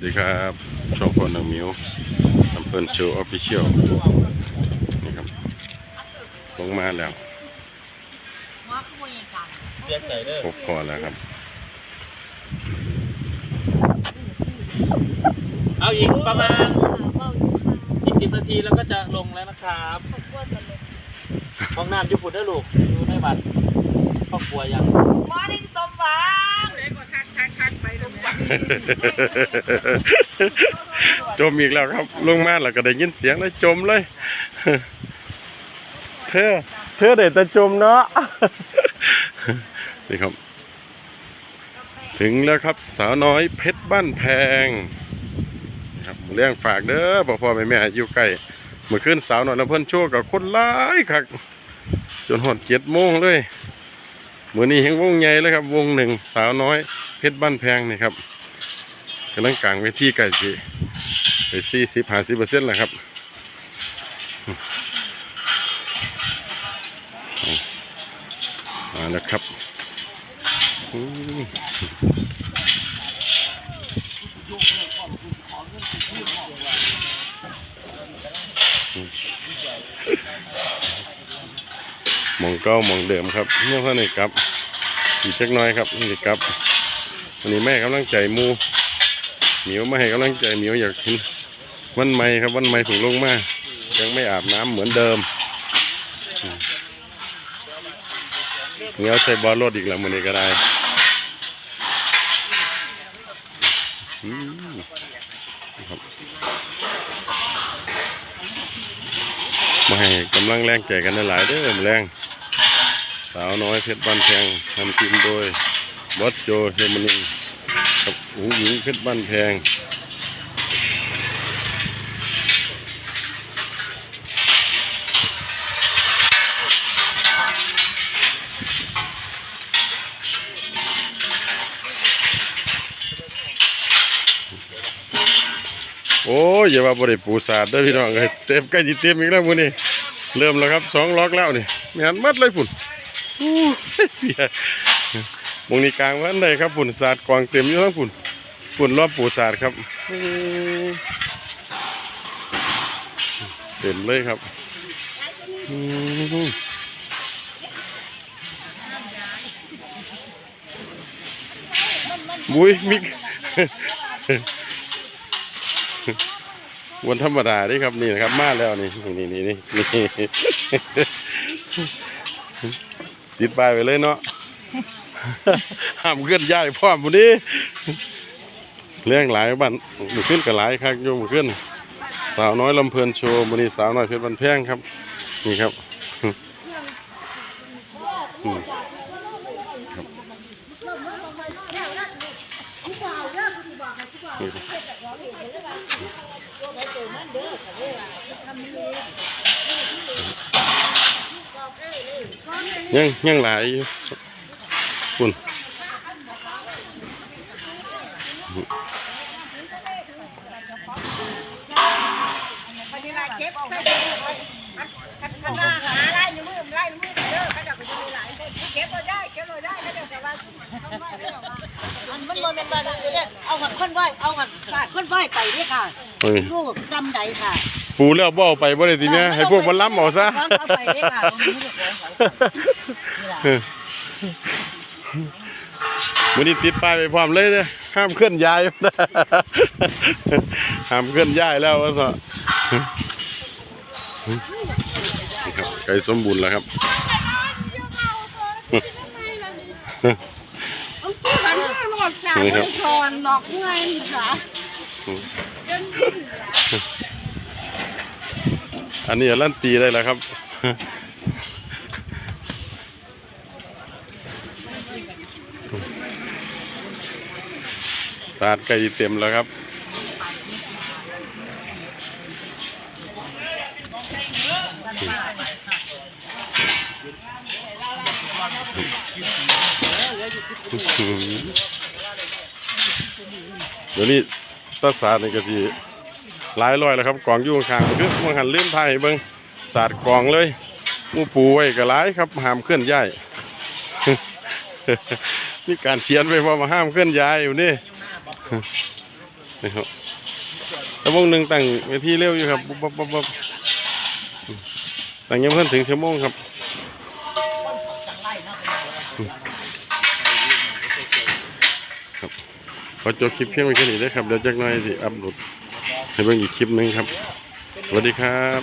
วัสดีครับช่องพอนางมิวลำเพินโชว์ออฟฟิเชียลนี่ครับลงมาแล้วเสียใจเด้อพบพอแล้วครับ เอาอีกประมาณอีกสิบนาทีแล้วก็จะลงแล้วนะครับห้องน้ำญี่ปุ่นเด้อลูกอยู่ในบัตรครอบครัวยังมอนิ่งสมหวัง จมอีกแล้วครับ ลงมาแล้วก็ได้ยินเสียงแล้วจมเลย เธอ เธอได้แต่จมเนาะนี่ครับ ถึงแล้วครับสาวน้อยเพชรบ้านแพงครับเรื่องฝากเด้อพ่อพ่อแม่แม่อยู่ใกล้เมื่อคืนสาวน้อยลำเพิ่นโชว์กับคนร้ายครับจนหอดเจ็ดโมงเลย มือนี้เห็นวงใหญ่เลยครับ วงหนึ่งสาวน้อยเพชรบ้านแพงนี่ครับกำลังกลางเวทีไก่สิไปสี่สิบห้าสิบเปอร์เซ็นต์แหละครับมาแล้วครับอื มองเก้ามองเดิมครับเนี่ยเพื่อนนี่ครับอีกจักน้อยครับนี่ครับวันนี้แม่กำลังใจมูเหมียวมาให้กำลังใจเหมียวอยากกินวันใหม่ครับวันใหม่ถึงลงมากยังไม่อาบน้ำเหมือนเดิมเหมียวใส่บอลรถอีกแล้วมันนี้ก็ได้มาให้กำลังแรงใจกันหลายเด้อแรงาวน้อยเพชรบ้านแพงทำทีมโดยบอสโจเฮยมานิงกับหูหญิงเพชรบ้านแพงโอ้ยอย่าว่าบริปูศาสตร์ด้พี่น้องเลยเต็มใกล้จะเต็มอีกแล้วมือนี้เริ่มแล้วครับสองล็อกแล้วนี่ไม่หันมัดเลยพุ่น มงนี้กลางวันเลยครับปุ่นศาสตร์กวางเต็มอยู่ทั้งปุ่นปุ่นรอบปูศาสตร์ครับเต็มเลยครับบุ้ยมิกวันธรรมดาดิครับนี่นะครับมาแล้วนี่นี่นี่นี่ ติดป้ายไปเลยเนาะห้ามเคลื่อนย้ายพร้อมบุนี้เรื่องหลายบ้านมือขึ้นกับหลายครับโยมมือขึ้น สาวน้อยลำเพลินโชว์มือนี้สาวน้อยเพชรบันแพงครับ นี่ครับอืมครับนี่ครับ ยังยังหลายอยู่คุณวันนี้ลายเก็บใส่ถุงไว้คันคันหน้าหาไล่ในมือไล่ในมือเด้อเขาจะไปดูหลายคนเก็บเราได้เก็บเราได้เขาจะแต่ว่าทำไมไม่เอามาอันมันบ่แม่นว่าเด้อเอาหัดคนไหวเอาหัดฟาดคนไหวไปเด้อค่ะเอ้ยลูกกำใดค่ะ ปูแล้วบ่เอาไปบ่ได้ทีเนี้ยให้พวกมันล้ำเอาซะเอาไปเด้อค่ะผมไม่ได้ขอเขาวันนี้ติดป้ายไปพร้อมเลยเด้อห้ามเคลื่อนย้ายห้ามเคลื่อนย้ายแล้วว่าซะนี่ครับไก่สมบูรณ์แล้วครับมันไม่หมดสามนี่ครับชอนดอกเงินค่ะ อันนี้ลั่นตีได้แล้วครับ สาดไก่เต็มแล้วครับเดี๋ยวนี้ตาสาดนี่ก็ที หลายร้อยแล้วครับกองอยู่ข้างๆคือมันหันเลื่อนไทยเบิ้งสาดกองเลยมูปูไว้ก็หลายครับห้ามเคลื่อนย้ายนี่การเขียนไว้ว่ามาห้ามเคลื่อนย้ายอยู่นี่นี่ครับแล้ววงหนึ่งตั้งเวทีเร็วอยู่ครับบ๊บบ๊บบ๊บตั้งยังเพิ่นถึงชั่วโมงครับครับขอจบคลิปเพียงไว้แค่นี้เด้ครับเดี๋ยวจักหน่อยสิอัปโหลด ให้เบิ่งอีกคลิปหนึงครับ สวัสดีครับ